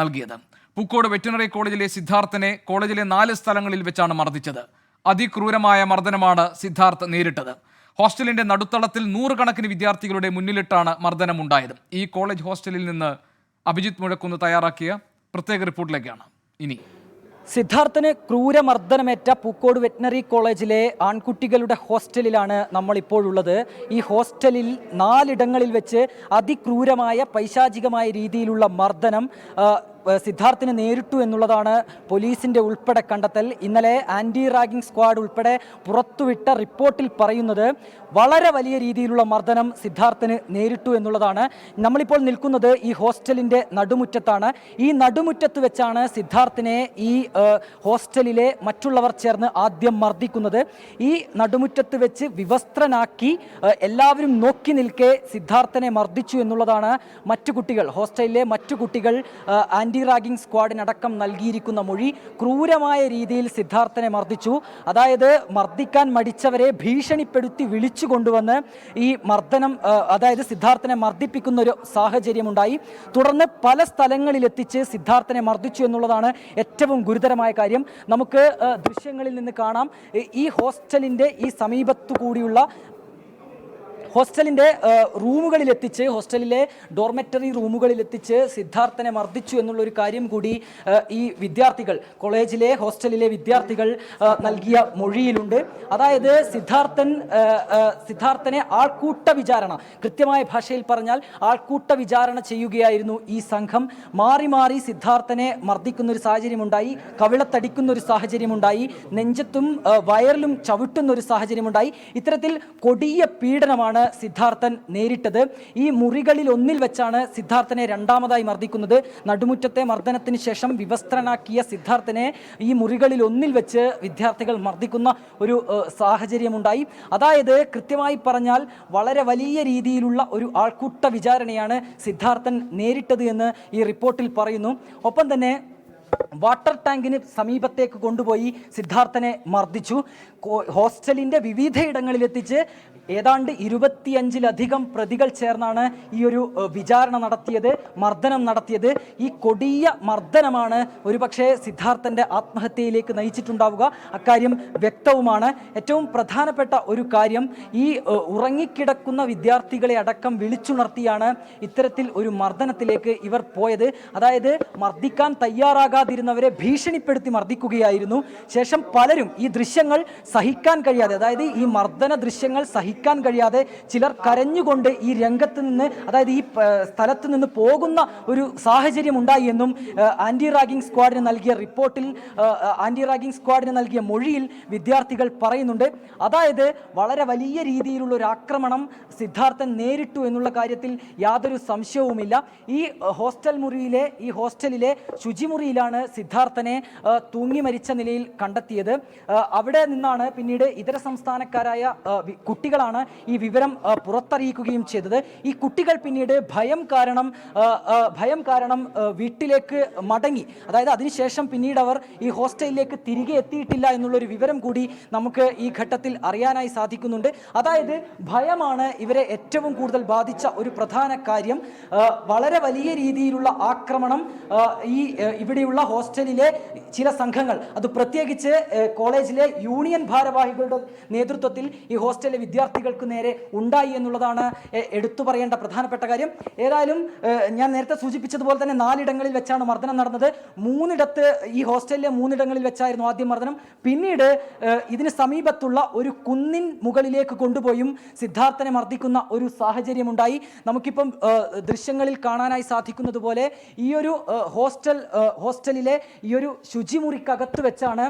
നൽകിയത്. പൂക്കോട് വെറ്റിനറി കോളേജിലെ സിദ്ധാർത്ഥനെ കോളേജിലെ നാല് സ്ഥലങ്ങളിൽ വെച്ചാണ് മർദ്ദിച്ചത്. അതിക്രൂരമായ മർദ്ദനമാണ് സിദ്ധാർത്ഥ് നേരിട്ടത്. ഹോസ്റ്റലിന്റെ നടുത്തളത്തിൽ നൂറുകണക്കിന് വിദ്യാർത്ഥികളുടെ മുന്നിലിട്ടാണ് മർദ്ദനമുണ്ടായത്. ഈ കോളേജ് ഹോസ്റ്റലിൽ നിന്ന് അഭിജിത്ത് മുഴക്കുന്ന് തയ്യാറാക്കിയ പ്രത്യേക റിപ്പോർട്ടിലേക്കാണ്. ഇനി സിദ്ധാർത്ഥന് ക്രൂരമർദ്ദനമേറ്റ പൂക്കോട് വെറ്റിനറി കോളേജിലെ ആൺകുട്ടികളുടെ ഹോസ്റ്റലിലാണ് നമ്മളിപ്പോഴുള്ളത്. ഈ ഹോസ്റ്റലിൽ നാലിടങ്ങളിൽ വെച്ച് അതിക്രൂരമായ പൈശാചികമായ രീതിയിലുള്ള മർദ്ദനം സിദ്ധാർത്ഥിന് നേരിട്ടു എന്നുള്ളതാണ് പോലീസിന്റെ ഉൾപ്പെടെ കണ്ടെത്തൽ. ഇന്നലെ ആന്റി റാഗിംഗ് സ്ക്വാഡ് ഉൾപ്പെടെ പുറത്തുവിട്ട റിപ്പോർട്ടിൽ പറയുന്നത് വളരെ വലിയ രീതിയിലുള്ള മർദ്ദനം സിദ്ധാർത്ഥിന് നേരിട്ടു എന്നുള്ളതാണ്. നമ്മളിപ്പോൾ നിൽക്കുന്നത് ഈ ഹോസ്റ്റലിന്റെ നടുമുറ്റത്താണ്. ഈ നടുമുറ്റത്ത് വെച്ചാണ് സിദ്ധാർത്ഥിനെ ഈ ഹോസ്റ്റലിലെ മറ്റുള്ളവർ ചേർന്ന് ആദ്യം മർദ്ദിക്കുന്നത്. ഈ നടുമുറ്റത്ത് വെച്ച് വിവസ്ത്രനാക്കി എല്ലാവരും നോക്കി നിൽക്കെ സിദ്ധാർത്ഥനെ മർദ്ദിച്ചു എന്നുള്ളതാണ് മറ്റു കുട്ടികൾ. ഹോസ്റ്റലിലെ മറ്റു കുട്ടികൾ ഏഹ്, ആന്റി റാഗിംഗ് സ്ക്വാഡിനടക്കം നൽകിയിരിക്കുന്ന മൊഴി ക്രൂരമായ രീതിയിൽ സിദ്ധാർത്ഥനെ മർദ്ദിച്ചു. അതായത് മർദ്ദിക്കാൻ മടിച്ചവരെ ഭീഷണിപ്പെടുത്തി വിളിച്ചു കൊണ്ടുവന്ന് ഈ മർദ്ദനം അതായത് സിദ്ധാർത്ഥനെ മർദ്ദിപ്പിക്കുന്ന ഒരു സാഹചര്യമുണ്ടായി. തുടർന്ന് പല സ്ഥലങ്ങളിലെത്തിച്ച് സിദ്ധാർത്ഥനെ മർദ്ദിച്ചു എന്നുള്ളതാണ് ഏറ്റവും ഗുരുതരമായ കാര്യം. നമുക്ക് ദൃശ്യങ്ങളിൽ നിന്ന് കാണാം. ഈ- ഹോസ്റ്റലിന്റെ ഈ സമീപത്തു കൂടിയുള്ള ഹോസ്റ്റലിന്റെ റൂമുകളിലെത്തിച്ച് ഹോസ്റ്റലിലെ ഡോർമെറ്ററി റൂമുകളിലെത്തിച്ച് സിദ്ധാർത്ഥനെ മർദ്ദിച്ചു എന്നുള്ളൊരു കാര്യം കൂടി ഈ വിദ്യാർത്ഥികൾ കോളേജിലെ ഹോസ്റ്റലിലെ വിദ്യാർത്ഥികൾ നൽകിയ മൊഴിയിലുണ്ട്. അതായത് സിദ്ധാർത്ഥൻ സിദ്ധാർത്ഥനെ ആൾക്കൂട്ട വിചാരണ കൃത്യമായ ഭാഷയിൽ പറഞ്ഞാൽ ആൾക്കൂട്ട വിചാരണ ചെയ്യുകയായിരുന്നു ഈ സംഘം. മാറി മാറി സിദ്ധാർത്ഥനെ മർദ്ദിക്കുന്ന ഒരു സാഹചര്യമുണ്ടായി കവിളത്തടിക്കുന്ന ഒരു സാഹചര്യമുണ്ടായി നെഞ്ചത്തും വയറിലും ചവിട്ടുന്ന ഒരു സാഹചര്യമുണ്ടായി. ഇത്തരത്തിൽ കൊടിയ പീഡനമാണ് സിദ്ധാർത്ഥൻ നേരിട്ടത്. ഈ മുറികളിൽ ഒന്നിൽ വെച്ചാണ് സിദ്ധാർത്ഥനെ രണ്ടാമതായി മർദ്ദിക്കുന്നത്. നടുമുറ്റത്തെ മർദ്ദനത്തിന് ശേഷം വിവസ്ത്രനാക്കിയ സിദ്ധാർത്ഥനെ ഈ മുറികളിൽ ഒന്നിൽ വെച്ച് വിദ്യാർത്ഥികൾ മർദ്ദിക്കുന്ന ഒരു സാഹചര്യമുണ്ടായി. അതായത് കൃത്യമായി പറഞ്ഞാൽ വളരെ വലിയ രീതിയിലുള്ള ഒരു ആൾക്കൂട്ട വിചാരണയാണ് സിദ്ധാർത്ഥൻ നേരിട്ടത് എന്ന് ഈ റിപ്പോർട്ടിൽ പറയുന്നു. ഒപ്പം തന്നെ വാട്ടർ ടാങ്കിന് സമീപത്തേക്ക് കൊണ്ടുപോയി സിദ്ധാർത്ഥനെ മർദ്ദിച്ചു. ഹോസ്റ്റലിന്റെ വിവിധയിടങ്ങളിലെത്തിച്ച് ഏതാണ്ട് ഇരുപത്തിയഞ്ചിലധികം പ്രതികൾ ചേർന്നാണ് ഈ ഒരു വിചാരണ നടത്തിയത് മർദ്ദനം നടത്തിയത്. ഈ കൊടിയ മർദ്ദനമാണ് ഒരുപക്ഷെ സിദ്ധാർത്ഥന്റെ ആത്മഹത്യയിലേക്ക് നയിച്ചിട്ടുണ്ടാവുക. അക്കാര്യം വ്യക്തവുമാണ്. ഏറ്റവും പ്രധാനപ്പെട്ട ഒരു കാര്യം ഈ ഉറങ്ങിക്കിടക്കുന്ന വിദ്യാർത്ഥികളെ അടക്കം വിളിച്ചുണർത്തിയാണ് ഇത്തരത്തിൽ ഒരു മർദ്ദനത്തിലേക്ക് ഇവർ പോയത്. അതായത് മർദ്ദിക്കാൻ തയ്യാറാകാതിരുന്നവരെ ഭീഷണിപ്പെടുത്തി മർദ്ദിക്കുകയായിരുന്നു. ശേഷം പലരും ഈ ദൃശ്യങ്ങൾ സഹിക്കാൻ കഴിയാതെ അതായത് ഈ മർദ്ദന ദൃശ്യങ്ങൾ സഹിക്കാൻ കഴിയാതെ ചിലർ കരഞ്ഞുകൊണ്ട് ഈ രംഗത്ത് നിന്ന് അതായത് ഈ സ്ഥലത്ത് നിന്ന് പോകുന്ന ഒരു സാഹചര്യം ഉണ്ടായി എന്നും ആന്റി റാഗിംഗ് സ്ക്വാഡിന് നൽകിയ റിപ്പോർട്ടിൽ ആന്റി റാഗിംഗ് സ്ക്വാഡിന് നൽകിയ മൊഴിയിൽ വിദ്യാർത്ഥികൾ പറയുന്നുണ്ട്. അതായത് വളരെ വലിയ രീതിയിലുള്ള ഒരു ആക്രമണം സിദ്ധാർത്ഥൻ നേരിട്ടു എന്നുള്ള കാര്യത്തിൽ യാതൊരു സംശയവുമില്ല. ഈ ഹോസ്റ്റൽ മുറിയിലെ ഈ ഹോസ്റ്റലിലെ ശുചിമുറിയിലാണ് സിദ്ധാർത്ഥനെ ഏഹ്, തൂങ്ങി മരിച്ച നിലയിൽ കണ്ടെത്തിയത്. അവിടെ നിന്നാണ് പിന്നീട് ഇതര സംസ്ഥാനക്കാരായ കുട്ടികളാണ് ഈ വിവരം പുറത്തറിയിക്കുകയും ചെയ്തത്. ഈ കുട്ടികൾ പിന്നീട് ഭയം കാരണം ഭയം കാരണം വീട്ടിലേക്ക് മടങ്ങി. അതായത് അതിനുശേഷം പിന്നീട് അവർ ഈ ഹോസ്റ്റലിലേക്ക് തിരികെ എത്തിയിട്ടില്ല എന്നുള്ളൊരു വിവരം കൂടി നമുക്ക് ഈ ഘട്ടത്തിൽ അറിയാനായി സാധിക്കുന്നുണ്ട്. അതായത് ഭയമാണ് ഇവരെ ഏറ്റവും കൂടുതൽ ബാധിച്ച ഒരു പ്രധാന കാര്യം. വളരെ വലിയ രീതിയിലുള്ള ആക്രമണം ഈ ഏഹ്, ഇവിടെയുള്ള ഹോസ്റ്റലിലെ ചില സംഘങ്ങൾ അത് പ്രത്യേകിച്ച് കോളേജിലെ യൂണിയൻ ഭാരവാഹികളുടെ നേതൃത്വത്തിൽ ഈ ഹോസ്റ്റലിലെ വിദ്യാർത്ഥികൾക്ക് നേരെ ഉണ്ടായി എന്നുള്ളതാണ് എടുത്തു പറയേണ്ട പ്രധാനപ്പെട്ട കാര്യം. ഏതായാലും ഞാൻ നേരത്തെ സൂചിപ്പിച്ചതുപോലെ തന്നെ നാലിടങ്ങളിൽ വെച്ചാണ് മർദ്ദനം നടന്നത്. മൂന്നിടത്ത് ഈ ഹോസ്റ്റലിലെ മൂന്നിടങ്ങളിൽ വെച്ചായിരുന്നു ആദ്യം മർദ്ദനം. പിന്നീട് ഇതിന് സമീപത്തുള്ള ഒരു കുന്നിൻ മുകളിലേക്ക് കൊണ്ടുപോയും സിദ്ധാർത്ഥനെ മർദ്ദിക്കുന്ന ഒരു സാഹചര്യമുണ്ടായി. നമുക്കിപ്പം ദൃശ്യങ്ങളിൽ കാണാനായി സാധിക്കുന്നത് പോലെ ഈ ഒരു ഹോസ്റ്റൽ ഹോസ്റ്റൽ ഹോസ്റ്റലിലെ ഈ ഒരു ശുചിമുറിക്കകത്ത് വെച്ചാണ്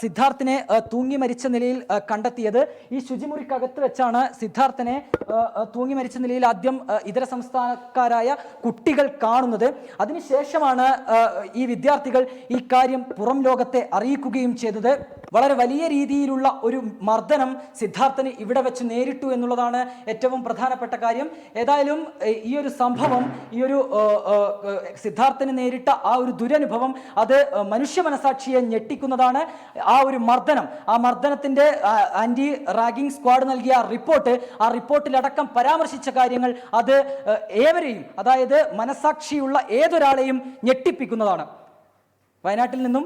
സിദ്ധാർത്ഥിനെ തൂങ്ങി മരിച്ച നിലയിൽ കണ്ടെത്തിയത്. ഈ ശുചിമുറിക്കകത്ത് വെച്ചാണ് സിദ്ധാർത്ഥനെ തൂങ്ങി മരിച്ച നിലയിൽ ആദ്യം ഇതര സംസ്ഥാനക്കാരായ കുട്ടികൾ കാണുന്നത്. അതിനുശേഷമാണ് ഈ വിദ്യാർത്ഥികൾ ഈ കാര്യം പുറം ലോകത്തെ അറിയിക്കുകയും ചെയ്തത്. വളരെ വലിയ രീതിയിലുള്ള ഒരു മർദ്ദനം സിദ്ധാർത്ഥന് ഇവിടെ വെച്ച് നേരിട്ടു എന്നുള്ളതാണ് ഏറ്റവും പ്രധാനപ്പെട്ട കാര്യം. ഏതായാലും ഈ ഒരു സംഭവം ഈ ഒരു സിദ്ധാർത്ഥന് നേരിട്ട ആ ഒരു ദുരനുഭവം അത് മനുഷ്യ മനസാക്ഷിയെ ഞെട്ടിക്കുന്നതാണ്. ആ ഒരു മർദ്ദനം ആ മർദ്ദനത്തിന്റെ ആന്റി റാഗിംഗ് സ്ക്വാഡ് നൽകിയ റിപ്പോർട്ട് ആ റിപ്പോർട്ടിലടക്കം പരാമർശിച്ച കാര്യങ്ങൾ അത് ഏവരെയും അതായത് മനസാക്ഷിയുള്ള ഏതൊരാളെയും ഞെട്ടിപ്പിക്കുന്നതാണ്. വയനാട്ടിൽ നിന്നും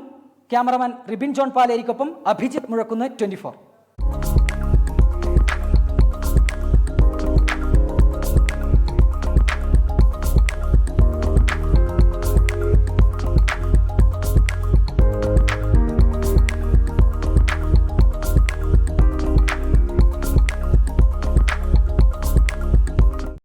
ക്യാമറമാൻ റിബിൻ ജോൺ പാലേരിക്കൊപ്പം അഭിജിത്ത് മുഴക്കുന്ന് ട്വന്റി